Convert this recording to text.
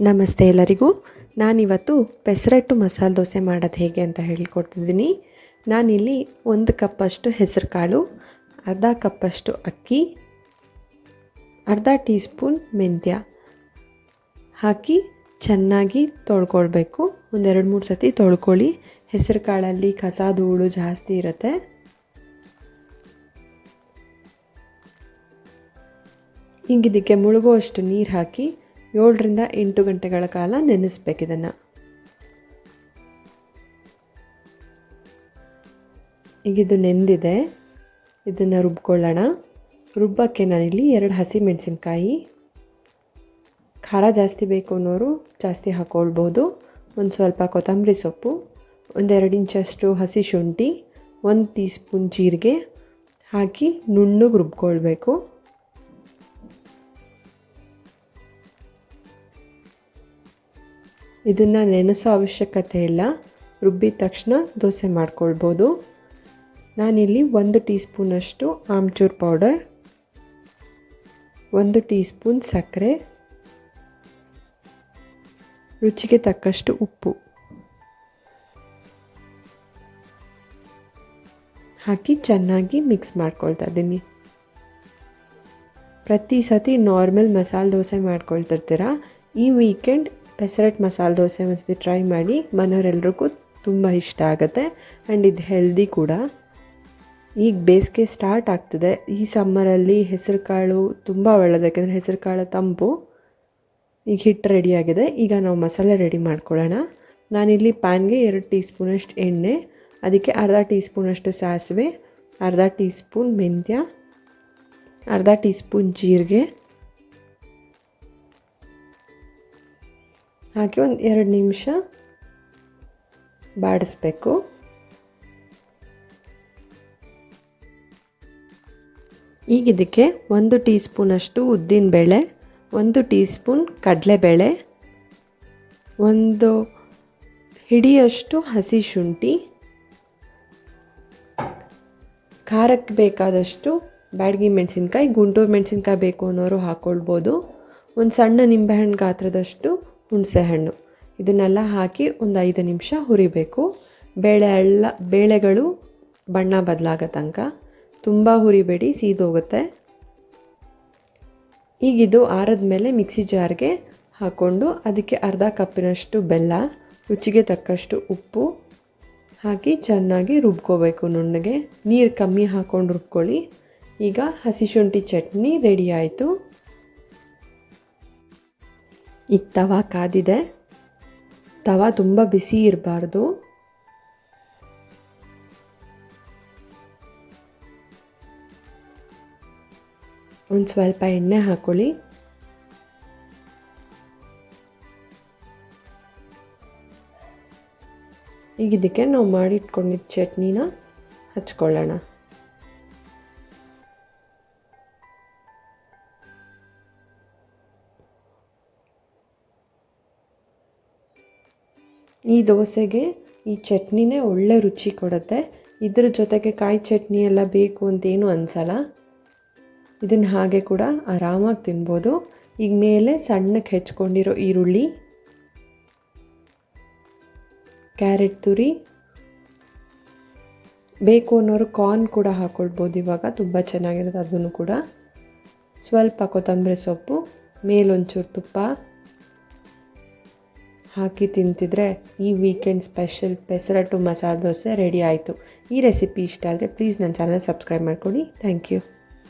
ನಮಸ್ತೆ ಎಲ್ಲರಿಗೂ. ನಾನಿವತ್ತು ಪೆಸರಟ್ಟು ಮಸಾಲೆ ದೋಸೆ ಮಾಡೋದು ಹೇಗೆ ಅಂತ ಹೇಳಿಕೊಡ್ತಿದ್ದೀನಿ. ನಾನಿಲ್ಲಿ ಒಂದು ಕಪ್ಪಷ್ಟು ಹೆಸರು ಕಾಳು ಅರ್ಧ ಕಪ್ಪಷ್ಟು ಅಕ್ಕಿ, ಅರ್ಧ ಟೀ ಸ್ಪೂನ್ ಮೆಂತ್ಯ ಹಾಕಿ ಚೆನ್ನಾಗಿ ತೊಳ್ಕೊಳ್ಬೇಕು. ಒಂದೆರಡು ಮೂರು ಸತಿ ತೊಳ್ಕೊಳ್ಳಿ. ಹೆಸರು ಕಾಳಲ್ಲಿ ಕಸ, ಧೂಳು ಜಾಸ್ತಿ ಇರುತ್ತೆ. ಹಿಂಗಿದಕ್ಕೆ ಮುಳುಗುವಷ್ಟು ನೀರು ಹಾಕಿ ಏಳರಿಂದ ಎಂಟು ಗಂಟೆಗಳ ಕಾಲ ನೆನೆಸ್ಬೇಕು ಇದನ್ನು. ಈಗ ಇದು ನೆಂದಿದೆ. ಇದನ್ನು ರುಬ್ಕೊಳ್ಳೋಣ. ರುಬ್ಬಕ್ಕೆ ನಾನಿಲ್ಲಿ ಎರಡು ಹಸಿ ಮೆಣಸಿನ್ಕಾಯಿ. ಖಾರ ಜಾಸ್ತಿ ಬೇಕು ಅನ್ನೋರು ಜಾಸ್ತಿ ಹಾಕ್ಕೊಳ್ಬೋದು ಒಂದು ಸ್ವಲ್ಪ ಕೊತ್ತಂಬರಿ ಸೊಪ್ಪು, ಒಂದೆರಡು ಇಂಚಷ್ಟು ಹಸಿ ಶುಂಠಿ, ಒಂದು ಟೀ ಸ್ಪೂನ್ ಜೀರಿಗೆ ಹಾಕಿ ನುಣ್ಣಗೆ ರುಬ್ಕೊಳ್ಬೇಕು. ಇದನ್ನು ನೆನೆಸೋ ಅವಶ್ಯಕತೆ ಇಲ್ಲ. ರುಬ್ಬಿದ ತಕ್ಷಣ ದೋಸೆ ಮಾಡ್ಕೊಳ್ಬೋದು. ನಾನಿಲ್ಲಿ ಒಂದು ಟೀ ಸ್ಪೂನಷ್ಟು ಆಮ್ಚೂರ್ ಪೌಡರ್, ಒಂದು ಟೀ ಸ್ಪೂನ್ ಸಕ್ಕರೆ, ರುಚಿಗೆ ತಕ್ಕಷ್ಟು ಉಪ್ಪು ಹಾಕಿ ಚೆನ್ನಾಗಿ ಮಿಕ್ಸ್ ಮಾಡ್ಕೊಳ್ತಾ ಇದ್ದೀನಿ. ಪ್ರತಿ ಸತಿ ನಾರ್ಮಲ್ ಮಸಾಲೆ ದೋಸೆ ಮಾಡ್ಕೊಳ್ತಿರ್ತೀರ? ಈ ವೀಕೆಂಡ್ ಪೆಸರಟ್ ಮಸಾಲೆ ದೋಸೆ ಒಂದ್ಸತಿ ಟ್ರೈ ಮಾಡಿ ಮನೆಯವರೆಲ್ರಿಗೂ ತುಂಬ ಇಷ್ಟ ಆಗುತ್ತೆ ಆ್ಯಂಡ್ ಇದು ಹೆಲ್ದಿ ಕೂಡ. ಈಗ ಬೇಸಿಗೆ ಸ್ಟಾರ್ಟ್ ಆಗ್ತದೆ. ಈ ಸಮ್ಮರಲ್ಲಿ ಹೆಸರು ಕಾಳು ತುಂಬ ಒಳ್ಳೆಯದು ಯಾಕೆಂದರೆ ಹೆಸರು ಕಾಳು ತಂಪು. ಈಗ ಹಿಟ್ಟು ರೆಡಿಯಾಗಿದೆ ಈಗ ನಾವು ಮಸಾಲೆ ರೆಡಿ ಮಾಡ್ಕೊಳ್ಳೋಣ. ನಾನಿಲ್ಲಿ ಪ್ಯಾನ್ಗೆ ಎರಡು ಟೀ ಸ್ಪೂನಷ್ಟು ಎಣ್ಣೆ, ಅದಕ್ಕೆ ಅರ್ಧ ಟೀ ಸ್ಪೂನಷ್ಟು ಸಾಸಿವೆ, ಅರ್ಧ ಟೀ ಸ್ಪೂನ್ ಮೆಂತ್ಯ, ಅರ್ಧ ಟೀ ಸ್ಪೂನ್ ಜೀರಿಗೆ ಹಾಕಿ ಒಂದು ಎರಡು ನಿಮಿಷ ಬಾಡಿಸ್ಬೇಕು. ಈಗ ಇದಕ್ಕೆ ಒಂದು ಟೀ ಸ್ಪೂನಷ್ಟು ಉದ್ದಿನಬೇಳೆ ಒಂದು ಟೀ ಸ್ಪೂನ್ ಕಡಲೆಬೇಳೆ, ಒಂದು ಹಿಡಿಯಷ್ಟು ಹಸಿ ಶುಂಠಿ, ಖಾರಕ್ಕೆ ಬೇಕಾದಷ್ಟು ಬ್ಯಾಡಗಿ ಮೆಣಸಿನ್ಕಾಯಿ ಗುಂಟೂರು ಮೆಣಸಿನ್ಕಾಯಿ ಬೇಕು ಅನ್ನೋರು ಹಾಕ್ಕೊಳ್ಬೋದು ಒಂದು ಸಣ್ಣ ನಿಂಬೆಹಣ್ಣು ಗಾತ್ರದಷ್ಟು ಹುಣಸೆಹಣ್ಣು ಇದನ್ನೆಲ್ಲ ಹಾಕಿ ಒಂದು ಐದು ನಿಮಿಷ ಹುರಿಬೇಕು. ಬೇಳೆ ಎಲ್ಲ ಬೇಳೆಗಳು ಬಣ್ಣ ಬದಲಾಗೋ ತನಕ. ತುಂಬ ಹುರಿಬೇಡಿ, ಸೀದೋಗುತ್ತೆ. ಈಗಿದು ಆರದ ಮೇಲೆ ಮಿಕ್ಸಿ ಜಾರ್ಗೆ ಹಾಕ್ಕೊಂಡು ಅದಕ್ಕೆ ಅರ್ಧ ಕಪ್ಪಿನಷ್ಟು ಬೆಲ್ಲ, ರುಚಿಗೆ ತಕ್ಕಷ್ಟು ಉಪ್ಪು ಹಾಕಿ ಚೆನ್ನಾಗಿ ರುಬ್ಕೋಬೇಕು ನುಣ್ಣಗೆ. ನೀರು ಕಮ್ಮಿ ಹಾಕ್ಕೊಂಡು ರುಬ್ಕೊಳ್ಳಿ. ಈಗ ಹಸಿ ಶುಂಠಿ ಚಟ್ನಿ ರೆಡಿ ಆಯಿತು. ಈಗ ತವ ಕಾದಿದೆ. ತವ ತುಂಬ ಬಿಸಿ ಇರಬಾರ್ದು. ಒಂದು ಸ್ವಲ್ಪ ಎಣ್ಣೆ ಹಾಕೊಳ್ಳಿ. ಈಗ ಇದಕ್ಕೆ ನಾವು ಮಾಡಿಟ್ಕೊಂಡಿದ್ದ ಚಟ್ನಿನ ಹಚ್ಕೊಳ್ಳೋಣ. ಈ ದೋಸೆಗೆ ಈ ಚಟ್ನಿನೇ ಒಳ್ಳೆ ರುಚಿ ಕೊಡುತ್ತೆ. ಇದ್ರ ಜೊತೆಗೆ ಕಾಯಿ ಚಟ್ನಿ ಎಲ್ಲ ಬೇಕು ಅಂತೇನು ಅನಿಸಲ್ಲ. ಇದನ್ನು ಹಾಗೆ ಕೂಡ ಆರಾಮಾಗಿ ತಿನ್ಬೋದು. ಈಗ ಮೇಲೆ ಸಣ್ಣಕ್ಕೆ ಹೆಚ್ಕೊಂಡಿರೋ ಈರುಳ್ಳಿ, ಕ್ಯಾರೆಟ್ ತುರಿ, ಬೇಕು ಅನ್ನೋರು ಕಾರ್ನ್ ಕೂಡ ಹಾಕ್ಕೊಳ್ಬೋದು ಇವಾಗ ತುಂಬ ಚೆನ್ನಾಗಿರುತ್ತೆ ಅದನ್ನು ಕೂಡ. ಸ್ವಲ್ಪ ಕೊತ್ತಂಬರಿ ಸೊಪ್ಪು, ಮೇಲೊಂಚೂರು ತುಪ್ಪ ಹಾಕಿ ತಿಂತಿದ್ರೆ ಈ weekend special pesarattu masala dosa ready ಆಯಿತು. ಈ ರೆಸಿಪಿ ಇಷ್ಟ ಆದರೆ ಪ್ಲೀಸ್ ನನ್ನ ಚಾನಲ್ ಸಬ್ಸ್ಕ್ರೈಬ್ ಮಾಡ್ಕೊಳ್ಳಿ ಥ್ಯಾಂಕ್ ಯು